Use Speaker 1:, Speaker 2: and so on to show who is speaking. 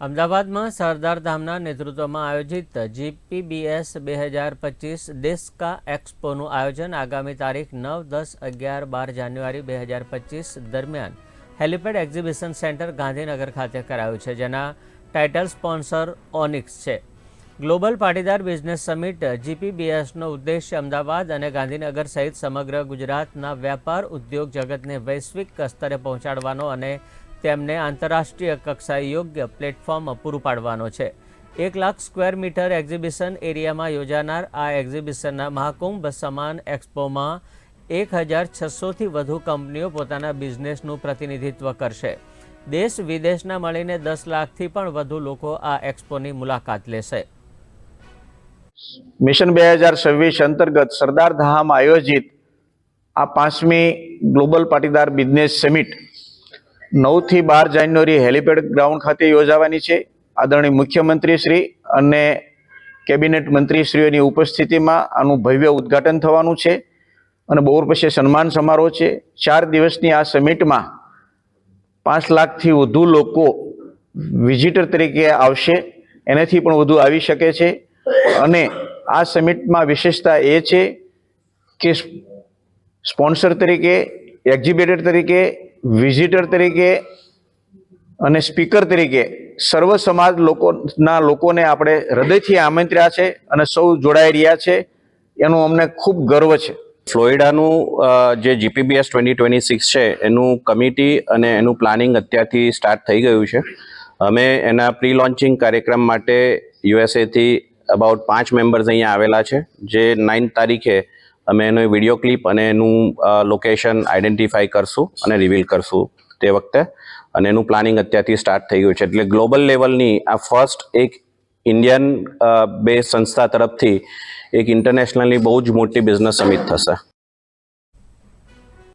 Speaker 1: અમદાવાદમાં સરદાર ધામના નેતૃત્વમાં આયોજિત જીપીબીએસ બે હજાર પચીસ ડેસ્કા એક્સપોનું આયોજન આગામી તારીખ નવ, દસ, અગિયાર, બાર જાન્યુઆરી બે હજાર પચીસ દરમિયાન હેલિપેડ એક્ઝિબિશન સેન્ટર ગાંધીનગર ખાતે કરાયું છે, જેના ટાઇટલ સ્પોન્સર ઓનિક્સ છે. ગ્લોબલ પાટીદાર બિઝનેસ સમિટ જીપીબીએસનો ઉદ્દેશ્ય અમદાવાદ અને ગાંધીનગર સહિત સમગ્ર ગુજરાતના વેપાર ઉદ્યોગ જગતને વૈશ્વિક સ્તરે પહોંચાડવાનો અને તેમને આંતરરાષ્ટ્રીય કક્ષાએ યોગ્ય પ્લેટફોર્મ પૂરું પાડવાનો છે. એક લાખ સ્ક્વેર મીટર એક્ઝિબિશન એરિયામાં યોજાનાર આ એક્ઝિબિશનના મહાકુંભ સમાન એક્સપોમાં એક હજાર છસોથી વધુ કંપનીઓ પોતાના બિઝનેસનું પ્રતિનિધિત્વ કરશે. દેશ વિદેશના મળીને દસ લાખથી પણ વધુ લોકો આ એક્સપોની મુલાકાત લેશે.
Speaker 2: મિશન બે હજાર છવ્વીસ અંતર્ગત સરદાર ધામ આયોજિત આ પાંચમી ગ્લોબલ પાટીદાર બિઝનેસ સમિટ નવથી બાર જાન્યુઆરી હેલિપેડ ગ્રાઉન્ડ ખાતે યોજાવાની છે. આદરણીય મુખ્યમંત્રી શ્રી અને કેબિનેટ મંત્રીશ્રીઓની ઉપસ્થિતિમાં આનું ભવ્ય ઉદ્ઘાટન થવાનું છે અને બપોર પછી સન્માન સમારોહ છે. ચાર દિવસની આ સમિટમાં પાંચ લાખથી વધુ લોકો વિઝિટર તરીકે આવશે, એનાથી પણ વધુ આવી શકે છે. અને આ સમિટમાં વિશેષતા એ છે કે સ્પોન્સર તરીકે, એક્ઝિબિટર તરીકે વિઝિટર તરીકે અને સ્પીકર તરીકે સર્વ સમાજ લોકોના લોકોને આપણે હૃદયથી આમંત્ર્યા છે અને સૌ જોડાઈ રહ્યા છે. એનું અમને ખૂબ ગર્વ છે.
Speaker 3: ફ્લોરિડાનું જે જીપીબીએસ ટ્વેન્ટી ટ્વેન્ટી સિક્સ છે, એનું કમિટી અને એનું પ્લાનિંગ અત્યારથી સ્ટાર્ટ થઈ ગયું છે. અમે એના પ્રી લોન્ચિંગ કાર્યક્રમ માટે યુએસએથી અબાઉટ પાંચ મેમ્બર્સ અહીંયા આવેલા છે, જે નાઇન્થ તારીખે અમે એનો વીડિયો ક્લિપ અને એનું લોકેશન આઈડેન્ટિફાઈ કરશું અને રિવીલ કરશું તે વખતે. અને એનું પ્લાનિંગ અત્યારથી સ્ટાર્ટ થઈ ગયું છે. એટલે ગ્લોબલ લેવલની આ ફર્સ્ટ એક ઇન્ડિયન બે સંસ્થા તરફથી એક ઇન્ટરનેશનલી બહુ જ મોટી બિઝનેસ સમિટ થશે.